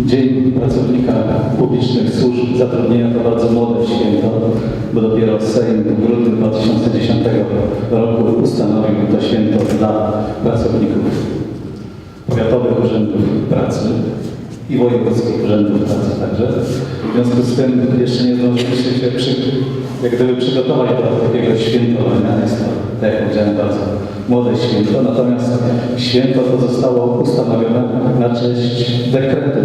Dzień Pracownika Publicznych Służb Zatrudnienia to bardzo młode święto, bo dopiero Sejm w grudniu 2010 roku ustanowił to święto dla pracowników powiatowych urzędów pracy i wojewódzkich urzędów pracy także. W związku z tym jeszcze nie zdążyliśmy się przy, jak gdyby przygotować do takiego świętowania. Jest to, tak jak powiedziałem, bardzo młode święto, natomiast święto to zostało ustanowione na cześć dekretu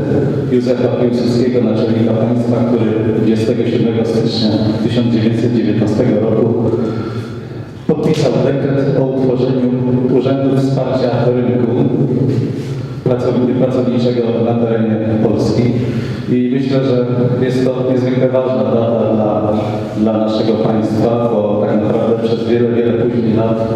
Józefa Piłsudskiego, naczelnika państwa, który 27 stycznia 1919 roku podpisał dekret o utworzeniu Urzędu Wsparcia Rynku pracowni- Pracowniczego na terenie Polski. I myślę, że jest to niezwykle ważna data dla, dla naszego państwa, bo tak naprawdę przez wiele, wiele późnych lat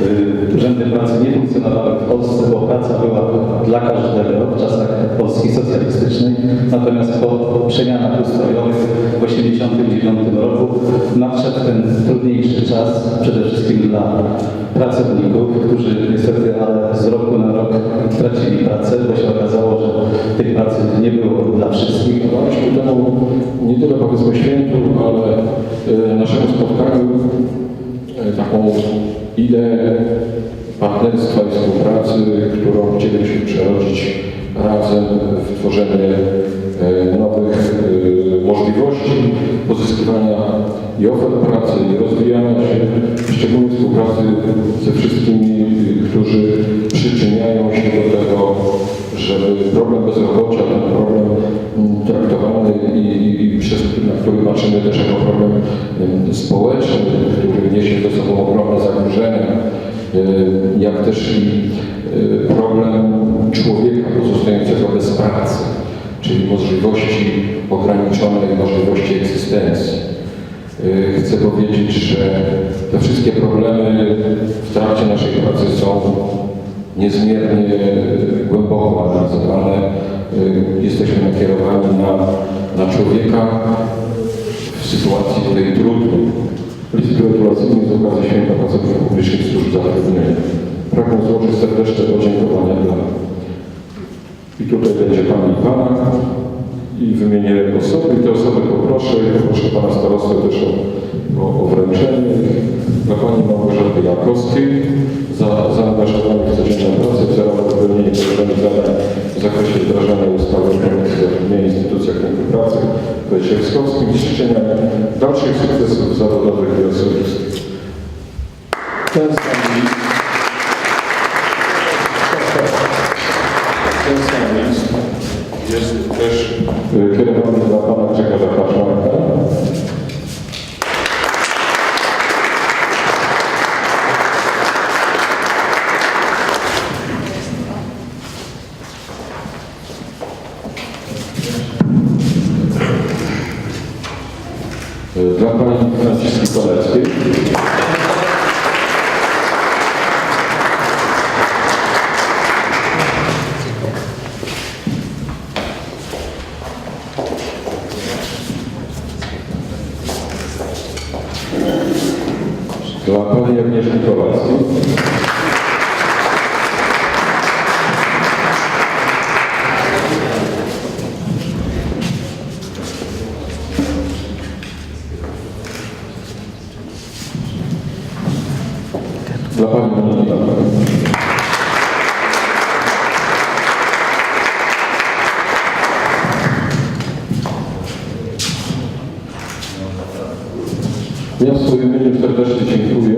y, urzędy pracy nie funkcjonowały w Polsce, bo praca była dla każdego w czasach Polski socjalistycznej. Natomiast po przemianach ustrojowych w 1989 roku nadszedł ten trudniejszy czas, przede wszystkim dla pracowników, którzy niestety ale z roku na rok tracili pracę, bo się okazało, że tej pracy nie było dla wszystkich. Temu nie tyle powiedzmy świętu, ale e, naszemu spotkaniu taką ideę partnerstwa i współpracy, którą chcieliśmy przerodzić razem w tworzenie e, nowych e, możliwości pozyskiwania i ofert pracy, i rozwijania się, szczególnie współpracy ze wszystkimi, którzy przyczyniają się do tego, żeby problem bezrobocia, ten problem traktowany i, i, i przez, na który patrzymy też jako problem em, społeczny, który niesie ze sobą ogromne e, jak też i e, problem człowieka pozostającego bez pracy, czyli możliwości ograniczonej możliwości egzystencji. E, Chcę powiedzieć, że te wszystkie problemy w trakcie naszej pracy są niezmiernie głęboko analizowane. Y, Jesteśmy nakierowani na, na człowieka w sytuacji tej trudnej. List gratulacyjny z okazji Święta Pracowników Publicznych Służb Zatrudnienia. Pragnę złożyć serdeczne podziękowania dla i tutaj będzie Pan i Pana i wymienię osoby. I te osoby poproszę i poproszę Pana Starostę też o, o, o wręczenie dla Pani Małgorzaty Jakowskiej za zaangażowanie w codzienną pracę w celowe wypełnienie powierzonych zadań w zakresie wdrażania ustawy o w instytucjach rynku pracy w powiecie wschodnim i życzenia dalszych sukcesów zawodowych i osobistych. Ten sam list Ten sam list jest też y, kierowany dla Pana Grzegorza Kaczmarka. Y, Dla Pani Franciszki Koleckiej. Dla Pani Agnieszki Kowalskiej. Dla Pani Lampek. Ja w swoim imieniu serdecznie dziękuję.